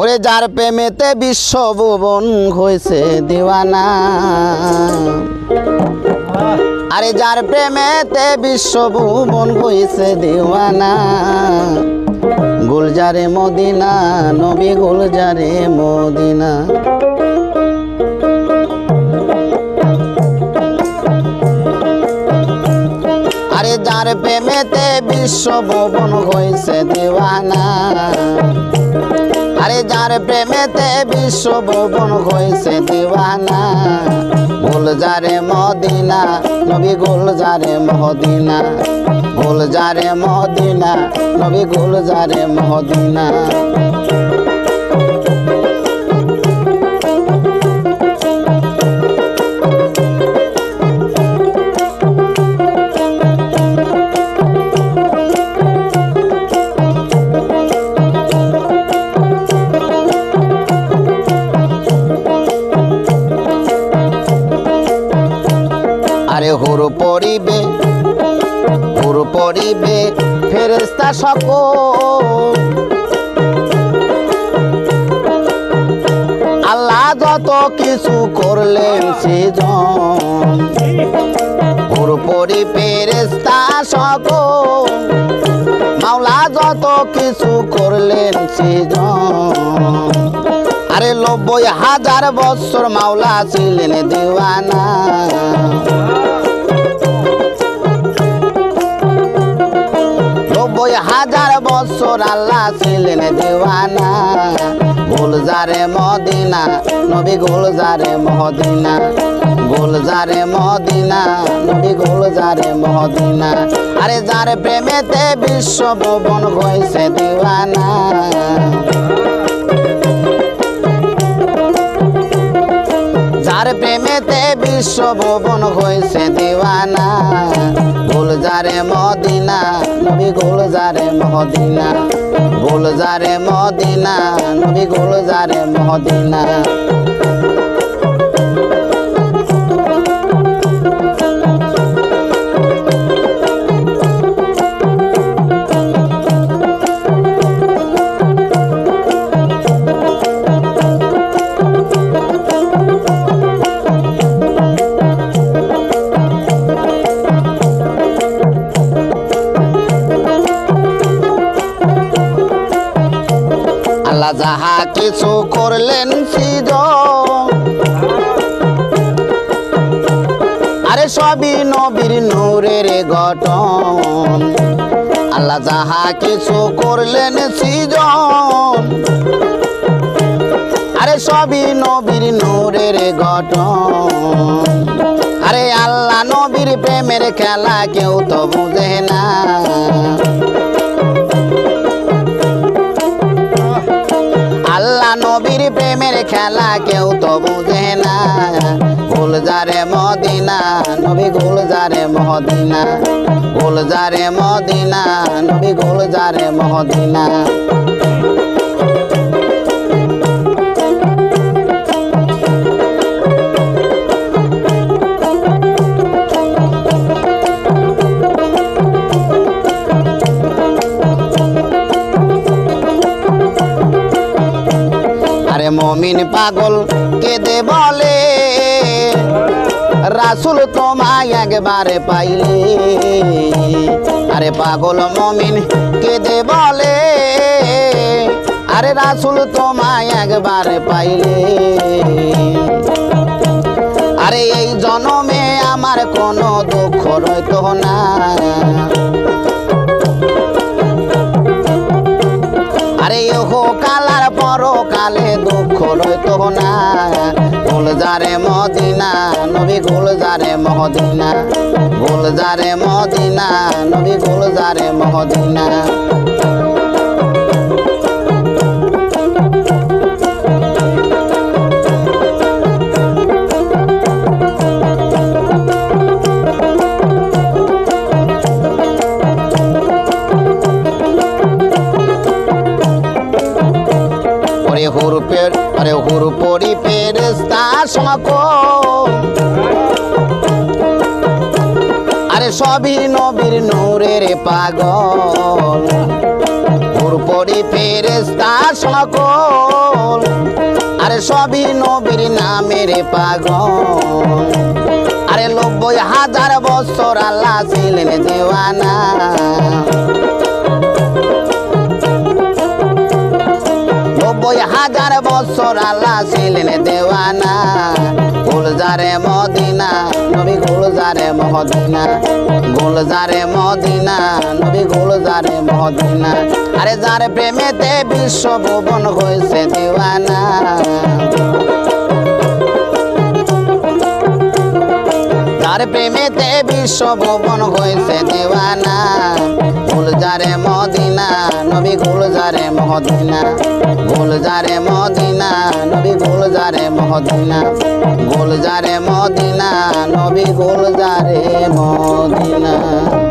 ওরে যার প্রেমেতে বিশ্বভুবন হয়েছে দিওয়ানা। আরে যার প্রেমেতে বিশ্বভুবন হয়েছে দিওয়ানা। গুলজারে মদিনা, নবী গুলজারে মদিনা। আরে যার প্রেমেতে বিশ্বভুবন হয়েছে দিওয়ানা। আরে যার প্রেমেতে বিশ্ব বিশ্বভুবন হয়েছে দিওয়ানা, গুলজারে মদিনা, নবী গুলজারে মদিনা গুলজারে মদিনা, নবী গুলজারে মদিনা। হুর পড়িবে হুর পড়িবে ফেরেস্তা সকল। আল্লাহ যত কিছু করলেন সেজন। হুর পড়ি ফেরেস্তা সকল। মাওলা যত কিছু করলেন সেজন। নব্বই হাজার বছর মাওলা ছিলেন দিওয়ানা। নব্বই হাজার বছর আল্লাহ ছিলেন দিওয়ানা। গুলজারে মদিনা, নবী গুলজারে মদিনা। গুলজারে মদিনা, নবী গুলজারে মদিনা। আরে যার প্রেমেতে বিশ্ব ভুবন হয়েছে দিওয়ানা। যার প্রেমেতে বিশ্ব ভবন হয়েছে দিওয়ানা। গুলজারে মদিনা, নবী গুলজারে মদিনা গুলজারে মদিনা, নবী গুলজারে মদিনা কিছু করলেন সিজ আরে সবই নবীর নূরের গঠন। আল্লাহ যাহা কিছু করলেন সৃজন। আরে সবই নবীর নূরের গঠন। আরে আল্লাহ নবীর প্রেমের খেলা কেউ তো বুঝে না। প্রেমের খেলা কেউ তো বুঝে না। গুলজারে মদিনা, নবী গুলজারে মদিনা গুলজারে মদিনা, নবী গুলজারে মদিনা মমিন পাগল কেঁদে বলে, রাসুল তোমায় একবারে পাইলে। আরে পাগল মমিন কেঁদে বলে, আরে রাসুল তোমায় একবারে পাইলে। আরে এই জনমে আমার কোনো দুঃখ রইত না। আরে ওহো কালার পর কালে দুঃখ তো না গুলজারে মদিনা নবী গুলজারে মদিনা গুলজারে মদিনা নবী গুলজারে মদিনা সকল আরে সবই নবীর নূরের পাগল। নূর পরি ফেরেস্তা সকল। আরে সবই নবীর নামের পাগল। আরে নব্বই হাজার বছর আল্লাহ ছিলেন দেওয়ানা। নব্বই হাজার বছর আল্লাহ ছিলেন দেওয়ানা গুলজারে মদিনা, নবী গুলজারে মদিনা গুলজারে মদিনা, নবী গুলজারে মদিনা আরে যার প্রেমেতে বিশ্ব ভুবন হয়েছে দেওয়ানা। তার প্রেমেতে বিশ্ব ভুবন হয়েছে দেওয়ানা। গুলজারে মদিনা, নবী গুলজারে মদিনা গুলজারে মদিনা নবী গুলজারে মদিনা। গুলজারে মদিনা নবী গুলজারে মদিনা।